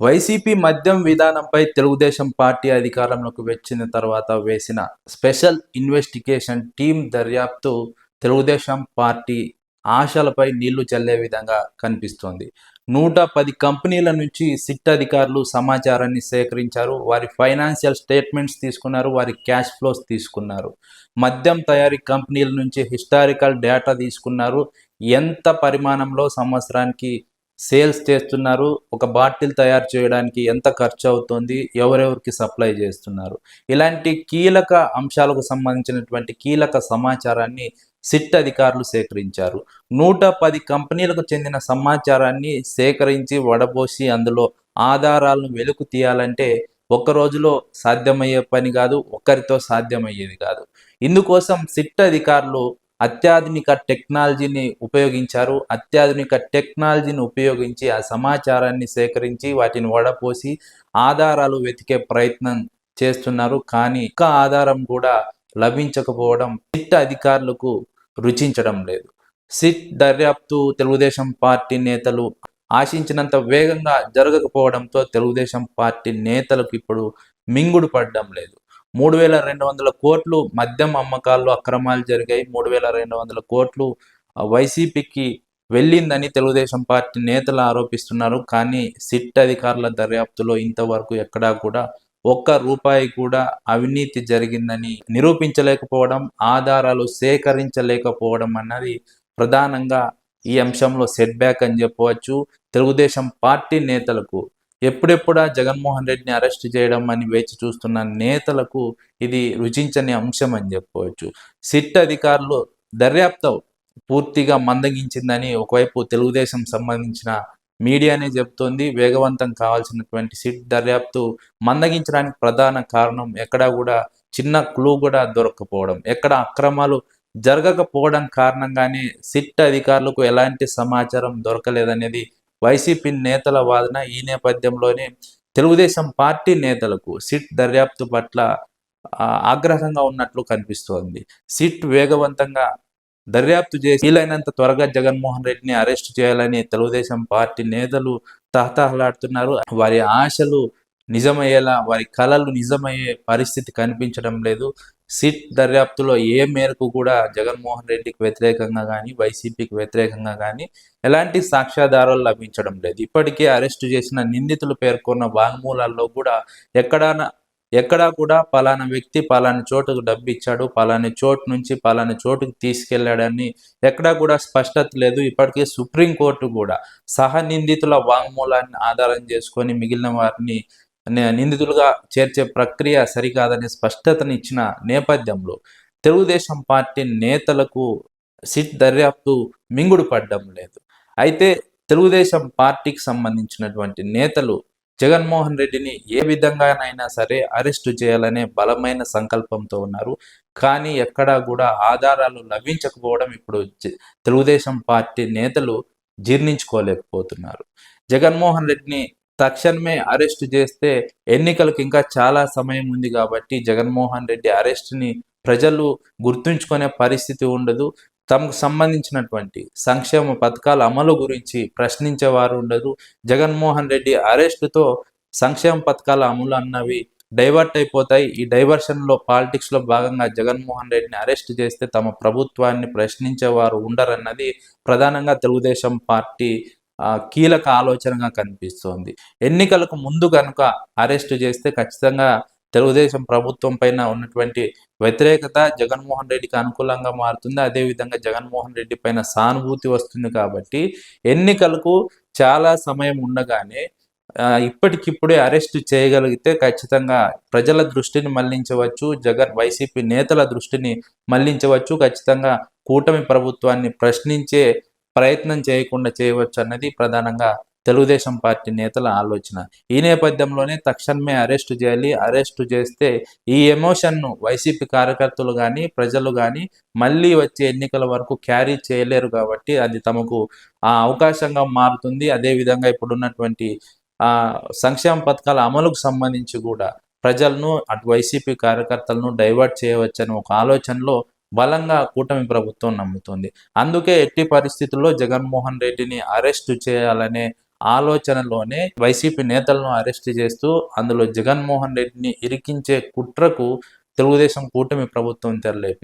YCP మద్యం విధానంపై Telugu Desam party అధికారంలోకి వచ్చిన తర్వాత వేసిన స్పెషల్ ఇన్వెస్టిగేషన్ టీం దర్యాప్తు తెలుగుదేశం పార్టీ ఆశలపై నీళ్ళు చల్లే విధంగా కనిపిస్తోంది. నూట పది కంపెనీల నుంచి సిట్ అధికారులు సమాచారాన్ని సేకరించారు. వారి ఫైనాన్షియల్ స్టేట్మెంట్స్ తీసుకున్నారు. వారి క్యాష్ ఫ్లోస్ తీసుకున్నారు. మద్యం తయారీ కంపెనీల నుంచి హిస్టారికల్ డేటా తీసుకున్నారు. ఎంత పరిమాణంలో సంవత్సరానికి సేల్స్ చేస్తున్నారు. ఒక బాటిల్ తయారు చేయడానికి ఎంత ఖర్చు అవుతుంది? ఎవరెవరికి సప్లై చేస్తున్నారు? ఇలాంటి కీలక అంశాలకు సంబంధించినటువంటి కీలక సమాచారాన్ని సిట్ అధికారులు సేకరించారు. నూట పది కంపెనీలకు చెందిన సమాచారాన్ని సేకరించి వడబోసి అందులో ఆధారాలను వెలుకు తీయాలంటే ఒక్క రోజులో సాధ్యమయ్యే పని కాదు ఒక్కరితో సాధ్యమయ్యేది కాదు. ఇందుకోసం సిట్ అధికారులు అత్యాధునిక టెక్నాలజీని ఉపయోగించారు. అత్యాధునిక టెక్నాలజీని ఉపయోగించి ఆ సమాచారాన్ని సేకరించి వాటిని వడపోసి ఆధారాలు వెతికే ప్రయత్నం చేస్తున్నారు. కానీ ఒక్క ఆధారం కూడా లభించకపోవడం సిట్ అధికారులకు రుచించడం లేదు. సిట్ దర్యాప్తు తెలుగుదేశం పార్టీ నేతలు ఆశించినంత వేగంగా జరగకపోవడంతో తెలుగుదేశం పార్టీ నేతలకు ఇప్పుడు మింగుడు పడడం లేదు. మూడు వేల రెండు వందల కోట్లు మద్యం అమ్మకాల్లో అక్రమాలు జరిగాయి. మూడు వేల రెండు వందల కోట్లు వైసీపీకి వెళ్ళిందని తెలుగుదేశం పార్టీ నేతలు ఆరోపిస్తున్నారు. కానీ సిట్ అధికారుల దర్యాప్తులో ఇంతవరకు ఎక్కడా కూడా ఒక్క రూపాయి కూడా అవినీతి జరిగిందని నిరూపించలేకపోవడం ఆధారాలు సేకరించలేకపోవడం అన్నది ప్రధానంగా ఈ అంశంలో సెట్ బ్యాక్ అని చెప్పవచ్చు. తెలుగుదేశం పార్టీ నేతలకు ఎప్పుడెప్పుడా జగన్మోహన్ రెడ్డిని అరెస్ట్ చేయడం అని వేచి చూస్తున్న నేతలకు ఇది రుచించని అంశం అని చెప్పవచ్చు. సిట్ అధికారులు దర్యాప్తు పూర్తిగా మందగించిందని ఒకవైపు తెలుగుదేశం సంబంధించిన మీడియానే చెబుతోంది వేగవంతం కావాల్సినటువంటి సిట్ దర్యాప్తు మందగించడానికి ప్రధాన కారణం ఎక్కడా కూడా చిన్న క్లూ కూడా దొరకపోవడం ఎక్కడ అక్రమాలు జరగకపోవడం కారణంగానే సిట్ అధికారులకు ఎలాంటి సమాచారం దొరకలేదనేది వైసీపీ నేతల వాదన ఈ నేపథ్యంలోనే తెలుగుదేశం పార్టీ నేతలకు సిట్ దర్యాప్తు పట్ల ఆగ్రహంగా ఉన్నట్లు కనిపిస్తోంది. సిట్ వేగవంతంగా దర్యాప్తు చేసి వీలైనంత త్వరగా జగన్మోహన్ రెడ్డిని అరెస్ట్ చేయాలని తెలుగుదేశం పార్టీ నేతలు తహతహలాడుతున్నారు. వారి ఆశలు నిజమయ్యేలా వారి కళలు నిజమయ్యే పరిస్థితి కనిపించడం లేదు. సిట్ దర్యాప్తులో ఏ మేరకు కూడా జగన్మోహన్ రెడ్డికి వ్యతిరేకంగా కానీ వైసీపీకి వ్యతిరేకంగా కానీ ఎలాంటి సాక్ష్యాధారాలు లభించడం లేదు. ఇప్పటికే అరెస్టు చేసిన నిందితులు పేర్కొన్న వాంగ్మూలాల్లో కూడా ఎక్కడాన ఎక్కడా కూడా పలానా వ్యక్తి పలాని చోటుకు డబ్బు ఇచ్చాడు పలాని చోటు నుంచి పలాని చోటుకు తీసుకెళ్ళాడని ఎక్కడా కూడా స్పష్టత లేదు. ఇప్పటికే సుప్రీంకోర్టు కూడా సహ నిందితుల వాంగ్మూలాన్ని ఆధారం చేసుకొని మిగిలిన వారిని నిందితులుగా చేర్చే ప్రక్రియ సరికాదని స్పష్టతనిచ్చిన నేపథ్యంలో తెలుగుదేశం పార్టీ నేతలకు సిట్ దర్యాప్తు మింగుడు పడ్డం లేదు. అయితే తెలుగుదేశం పార్టీకి సంబంధించినటువంటి నేతలు జగన్మోహన్ రెడ్డిని ఏ విధంగానైనా సరే అరెస్టు చేయాలనే బలమైన సంకల్పంతో ఉన్నారు. కానీ ఎక్కడా కూడా ఆధారాలు లభించకపోవడం ఇప్పుడు తెలుగుదేశం పార్టీ నేతలు జీర్ణించుకోలేకపోతున్నారు. జగన్మోహన్ రెడ్డిని తక్షణమే అరెస్ట్ చేస్తే ఎన్నికలకు ఇంకా చాలా సమయం ఉంది కాబట్టి జగన్మోహన్ రెడ్డి అరెస్ట్ని ప్రజలు గుర్తుంచుకునే పరిస్థితి ఉండదు. తమకు సంబంధించినటువంటి సంక్షేమ పథకాల అమలు గురించి ప్రశ్నించేవారు ఉండదు. జగన్మోహన్ రెడ్డి అరెస్టుతో సంక్షేమ పథకాల అమలు అన్నవి డైవర్ట్ అయిపోతాయి. ఈ డైవర్షన్లో పాలిటిక్స్లో భాగంగా జగన్మోహన్ రెడ్డిని అరెస్ట్ చేస్తే తమ ప్రభుత్వాన్ని ప్రశ్నించేవారు ఉండరన్నది ప్రధానంగా తెలుగుదేశం పార్టీ కీలక ఆలోచనగా కనిపిస్తోంది. ఎన్నికలకు ముందు కనుక అరెస్టు చేస్తే ఖచ్చితంగా తెలుగుదేశం ప్రభుత్వం పైన ఉన్నటువంటి వ్యతిరేకత జగన్మోహన్ రెడ్డికి అనుకూలంగా మారుతుంది. అదేవిధంగా జగన్మోహన్ రెడ్డి పైన సానుభూతి వస్తుంది కాబట్టి ఎన్నికలకు చాలా సమయం ఉండగానే ఇప్పటికిప్పుడే అరెస్ట్ చేయగలిగితే ఖచ్చితంగా ప్రజల దృష్టిని మళ్ళించవచ్చు జగన్ వైసీపీ నేతల దృష్టిని మళ్ళించవచ్చు. ఖచ్చితంగా కూటమి ప్రభుత్వాన్ని ప్రశ్నించే ప్రయత్నం చేయకుండా చేయవచ్చు అన్నది ప్రధానంగా తెలుగుదేశం పార్టీ నేతల ఆలోచన. ఈ నేపథ్యంలోనే తక్షణమే అరెస్టు చేయాలి. అరెస్టు చేస్తే ఈ ఎమోషన్ను వైసీపీ కార్యకర్తలు కానీ ప్రజలు కానీ మళ్ళీ వచ్చే ఎన్నికల వరకు క్యారీ చేయలేరు కాబట్టి అది తమకు ఆ అవకాశంగా మారుతుంది. అదేవిధంగా ఇప్పుడున్నటువంటి ఆ సంక్షేమ పథకాల అమలుకు సంబంధించి కూడా ప్రజలను అటు వైసీపీ కార్యకర్తలను డైవర్ట్ చేయవచ్చని ఒక ఆలోచనలో బలంగా కూటమి ప్రభుత్వం నమ్ముతుంది. అందుకే ఎట్టి పరిస్థితుల్లో జగన్మోహన్ రెడ్డిని అరెస్టు చేయాలనే ఆలోచనలోనే వైసీపీ నేతలను అరెస్ట్ చేస్తూ అందులో జగన్మోహన్ రెడ్డిని ఇరికించే కుట్రకు తెలుగుదేశం కూటమి ప్రభుత్వం తెరలేదు